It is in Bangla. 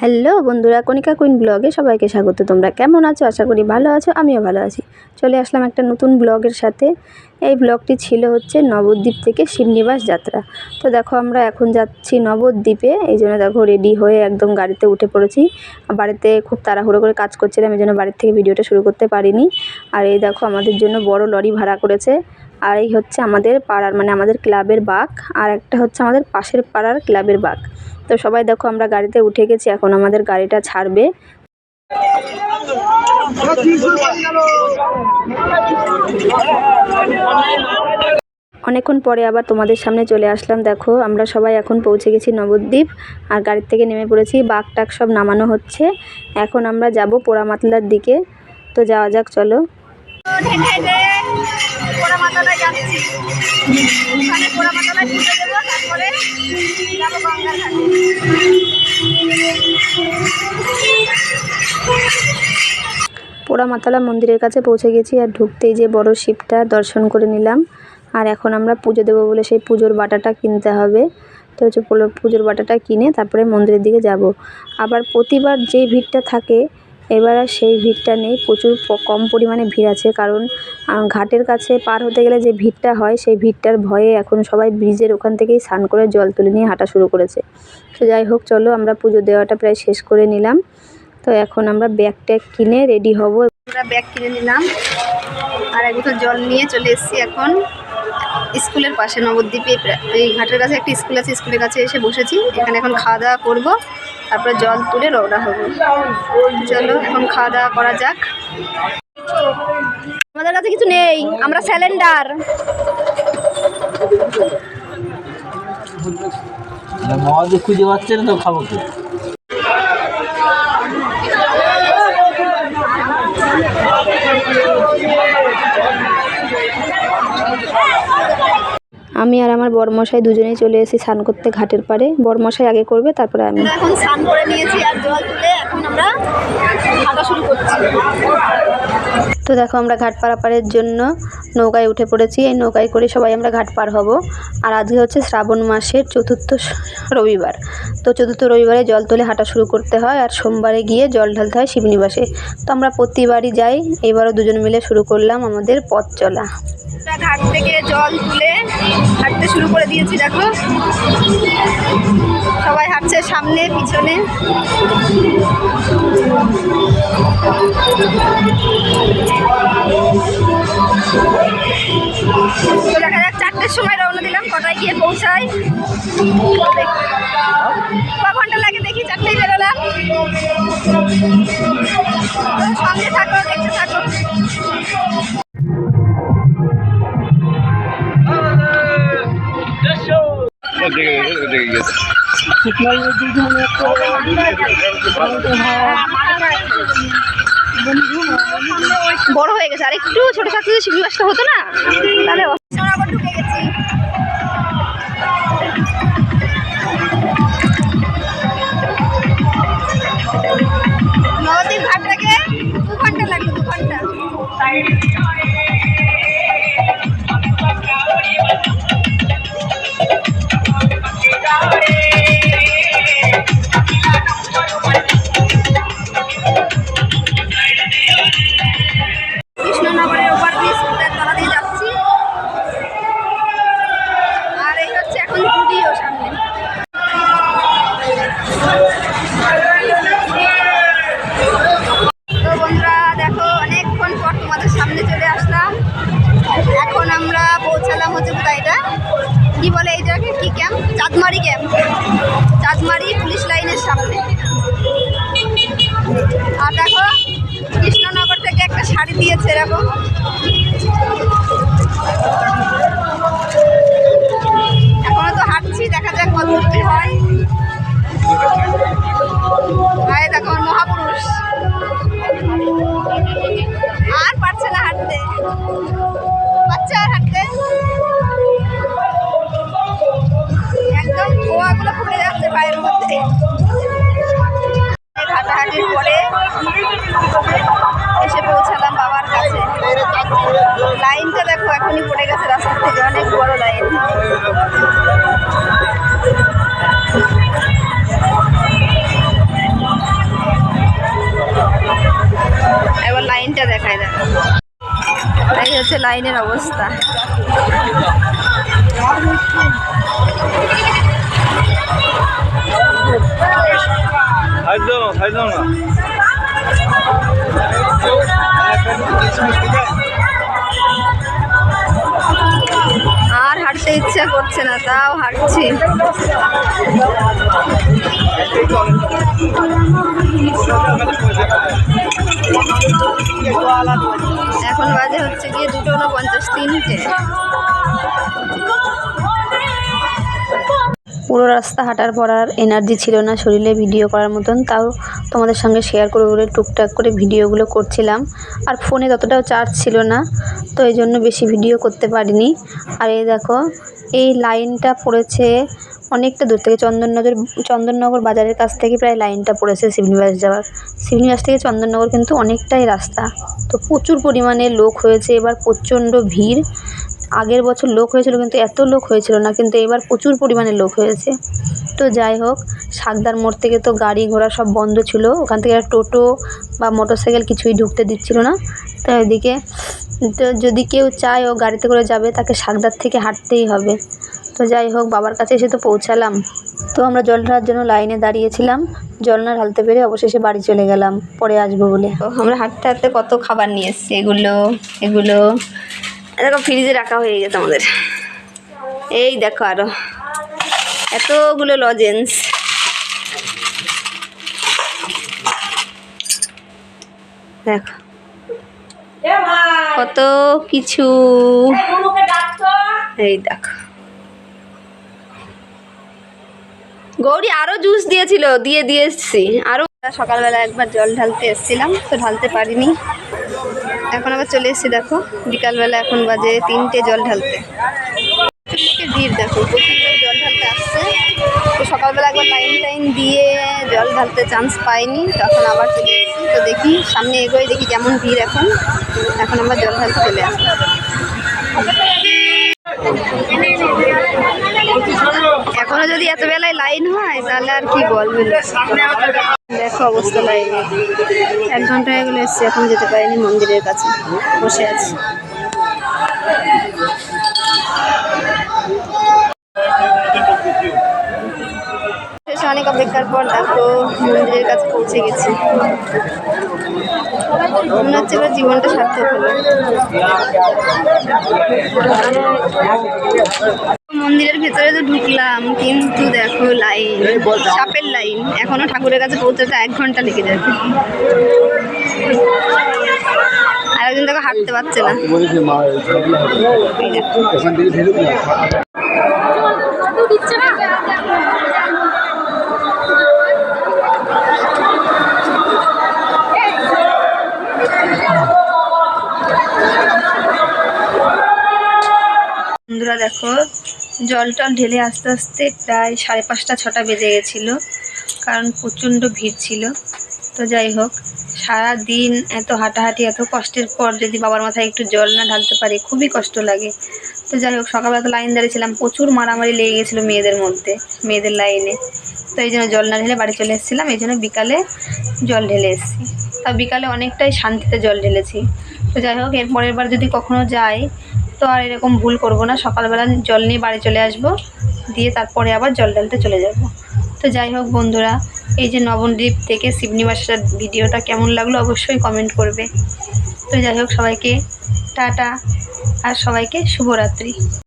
হ্যালো বন্ধুরা, কণিকা কুইন ব্লগে সবাইকে স্বাগত। তোমরা কেমন আছো? আশা করি ভালো আছো, আমিও ভালো আছি। চলে আসলাম একটা নতুন ব্লগের সাথে। এই ব্লগটি ছিল হচ্ছে নবদ্বীপ থেকে শিবনিবাস যাত্রা। তো দেখো, আমরা এখন যাচ্ছি নবদ্বীপে। এই জন্য দেখো রেডি হয়ে একদম গাড়িতে উঠে পড়েছি। বাড়িতে খুব তাড়াহুড়ো করে কাজ করছিলাম, এই জন্য বাড়ির থেকে ভিডিওটা শুরু করতে পারিনি। আর এই দেখো, আমাদের জন্য বড় লরি ভাড়া করেছে। আর এই হচ্ছে আমাদের পাড়ার মানে আমাদের ক্লাবের বাঘ। আর একটা হচ্ছে আমাদের পাশের পাড়ার ক্লাবের বাঘ। তো সবাই দেখো, আমরা গাড়িতে উঠে গেছি, এখন আমাদের গাড়িটা ছাড়বে। অনেকক্ষণ পরে আবার তোমাদের সামনে চলে আসলাম, দেখো, আমরা সবাই এখন পৌঁছে গেছি নবদ্বীপ, আর গাড়ির থেকে নেমে পড়েছি বাঘ টাক সব নামানো হচ্ছে। এখন আমরা যাব পোড়ামাতলার দিকে, তো যাওয়া যাক, চলো। পোড়ামাতলায় যাচ্ছি ওখানে দেবো, তারপরে যাব গঙ্গার পোড়ামাতলা মন্দিরের কাছে পৌঁছে গেছি আর ঢুকতেই যে বড় শিবটা দর্শন করে নিলাম। আর এখন আমরা পুজো দেবো বলে সেই পুজোর বাটাটা কিনতে হবে। তো হচ্ছে পুজোর বাটাটা কিনে তারপরে মন্দিরের দিকে যাব। আবার প্রতিবার যেই ভিড়টা থাকে এবার আর সেই ভিড়টা নেই। প্রচুর কম পরিমাণে ভিড় আছে। কারণ ঘাটের কাছে পার হতে গেলে যে ভিড়টা হয়, সেই ভিড়টার ভয়ে এখন সবাই ব্রিজের ওখান থেকেই স্নান করে জল তুলে নিয়ে হাঁটা শুরু করেছে। তো যাই হোক, চলো আমরা পুজো দেওয়াটা প্রায় শেষ করে নিলাম। তো এখন আমরা ব্যাগ ট্যাগ কিনে রেডি হব। আমরা ব্যাগ কিনে নিলাম। আর এক বোতল জল নিয়ে চলে এসেছি এখন স্কুলের পাশে নবদ্বীপে। এই ঘাটের কাছে একটা স্কুল আছে, স্কুলের কাছে এসে বসেছি। এখানে এখন খাওয়া দাওয়া করব। তারপরে জল তুলে রওনা হব। চলো, এখন খাওয়া দাওয়া করা যাক। আমাদের কাছে কিছু নেই, আমরা স্যালেন্ডার মহাদেব খুঁজে পাচ্ছেন তো খাব কি? আমি আর আমার বরমশাই দুজনেই চলে এসেছি স্নান করতে ঘাটের পাড়ে। বরমশাই আগে করবে, তারপরে আমি। এখন স্নান করে নিয়েছি আর জল তুলে এখন আমরা হাঁটা শুরু করছি। তো দেখো আমরা ঘাট পারাপারের জন্য নৌকায় উঠে পড়েছি। এই নৌকায় করে সবাই আমরা ঘাট পার হব। আর আজকে হচ্ছে শ্রাবণ মাসের চতুর্থ রবিবার। তো চতুর্থ রবিবারে জল তুলে হাঁটা শুরু করতে হয় আর সোমবারে গিয়ে জল ঢালতে হয় শিবনিবাসে তো আমরা প্রতিবারই যাই। এবারও দুজন মিলে শুরু করলাম আমাদের পথ চলা। ঘাট থেকে জল তুলে হাঁটতে শুরু করে দিয়েছি, দেখো। সবাই হাঁটছে সামনে, পিছনে। দেখা যাক, চারটের সময় রওনা দিলাম, কটায় গিয়ে পৌঁছাই। ক ঘণ্টা লাগে দেখি চারটেই বেরোলাম। সঙ্গে থাকো, দেখতে থাকো। বড় হয়ে গেছে। আর একটু ছোট থাকতে যদি শিবলি হতো না তাহলে চাঁদমারি ক্যাম্প চাঁদমারি পুলিশ লাইনের সামনে। আর দেখো, কৃষ্ণনগর থেকে একটা শাড়ি দিয়েছে এরকম। এখনও তো হাঁটছি, দেখা যাক কত কি হয়। দেখো মহাপুরুষ। আর পারছে না হাঁটতে। এখনই পড়ে গেছে রাস্তা থেকে অনেক বড় লাইন এবার লাইনটা দেখায় দেখো। এই হচ্ছে লাইনের অবস্থা। একদম একদম না। হাঁটতে ইচ্ছা করছে না তাও হাঁটছি। এখন বাজে হচ্ছে গিয়ে দুটো উনপঞ্চাশ তিনটে। পুরো রাস্তা হাঁটার পর আর এনার্জি ছিল না, শরীরে ভিডিও করার মতন। তাও তোমাদের সঙ্গে শেয়ার করে করে টুকটাক করে ভিডিওগুলো করছিলাম। আর ফোনে ততটাও চার্জ ছিল না, তো এই জন্য বেশি ভিডিও করতে পারিনি। আর এই দেখো, এই লাইনটা পড়েছে অনেকটা দূর থেকে, চন্দননগর চন্দননগর বাজারের কাছ থেকে প্রায় লাইনটা পড়েছে শিবনিবাস যাওয়ার। শিবনিবাস থেকে চন্দননগর কিন্তু অনেকটাই রাস্তা। তো প্রচুর পরিমাণে লোক হয়েছে, এবার প্রচণ্ড ভিড়। আগের বছর লোক হয়েছিল কিন্তু এত লোক হয়েছিল না, কিন্তু এবার প্রচুর পরিমাণে লোক হয়েছে। তো যাই হোক, সাগদার মোড় থেকে তো গাড়ি ঘোড়া সব বন্ধ ছিল, ওখান থেকে টোটো বা মোটর সাইকেল কিছুই ঢুকতে দিচ্ছিল না। তো এদিকে তো যদি কেউ চায় ও গাড়িতে করে যাবে, তাকে সাগদার থেকে হাঁটতেই হবে। তো যাই হোক, বাবার কাছে এসে তো পৌঁছালাম। তো আমরা জল ঢালার জন্য লাইনে দাঁড়িয়েছিলাম। জল না ঢালতে পেরে অবশেষে বাড়ি চলে গেলাম, পরে আসব বলে। আমরা হাঁটতে হাঁটতে কত খাবার নিয়ে এসেছি, এগুলো এগুলো। দেখো ফ্রিজে রাখা হয়ে গেছে আমাদের। এই দেখো আরও। এতগুলো লজেন্স দেখো। কত কিছু। এই দেখো। গৌরী আরও জুস দিয়েছিল দিয়ে দিয়ে এসছি। আরও সকালবেলা একবার জল ঢালতে এসেছিলাম তো ঢালতে পারিনি। এখন আবার চলে এসেছি, দেখো। বিকালবেলা এখন বাজে তিনটে, জল ঢালতে। ভিড়, দেখো। জল ঢালতে আসছে। তো সকালবেলা একবার লাইন টাইন দিয়ে জল ঢালতে চান্স পাইনি। তখন আবার চলে এসেছি। তো দেখি, সামনে এগোয়, দেখি কেমন ভিড় এখন। এখন আমরা জল ঢালতে চলে আসলাম যদি এত বেলায় লাইন হয়, তাহলে আর কি বলবেন দেখো অবস্থা লাইনে এক ঘণ্টা হয়ে গেলো এসছি, এখন যেতে পারিনি মন্দিরের কাছে। বসে আছি। অনেক অপেক্ষার পর দেখো মন্দিরের কাছে পৌঁছে গেছি। মনে হচ্ছে এবার জীবনটা সার্থক হলো। মন্দিরের ভেতরে তো ঢুকলাম কিন্তু দেখো লাইন সাপের লাইন এখনও ঠাকুরের কাছে পৌঁছাতে এক ঘণ্টা লেগে যাবে আর একজন দেখো হাঁটতে পারছে না। বন্ধুরা দেখো জল টল ঢেলে আস্তে আস্তে প্রায় সাড়ে পাঁচটা, ছটা বেজে গেছিল, কারণ প্রচণ্ড ভিড় ছিল। তো যাই হোক সারা দিন এত হাঁটাহাঁটি, এত কষ্টের পর যদি বাবার মাথায় একটু জল না ঢালতে পারি, খুবই কষ্ট লাগে। তো যাই হোক, সকালবেলা তো লাইন দাঁড়িয়েছিলাম, প্রচুর মারামারি লেগে গেছিল মেয়েদের মধ্যে, মেয়েদের লাইনে। তো এই জন্য জল না ঢেলে বাড়ি চলে এসেছিলাম, এই জন্য বিকালে জল ঢেলে এসেছি। তা বিকালে অনেকটাই শান্তিতে জল ঢেলেছি। তো যাই হোক এর পরের বার যদি কখনো যাই তো আর এরকম ভুল করব না। সকালবেলা জল নিয়ে বাড়ি চলে আসব। দিয়ে তারপরে আবার জল ডালতে চলে যাব। তো যাই হোক বন্ধুরা, এই যে নবদ্বীপ থেকে শিবনিবাসের ভিডিওটা কেমন লাগল অবশ্যই কমেন্ট করবে। তো যাই হোক সবাইকে টাটা আর সবাইকে শুভরাত্রি।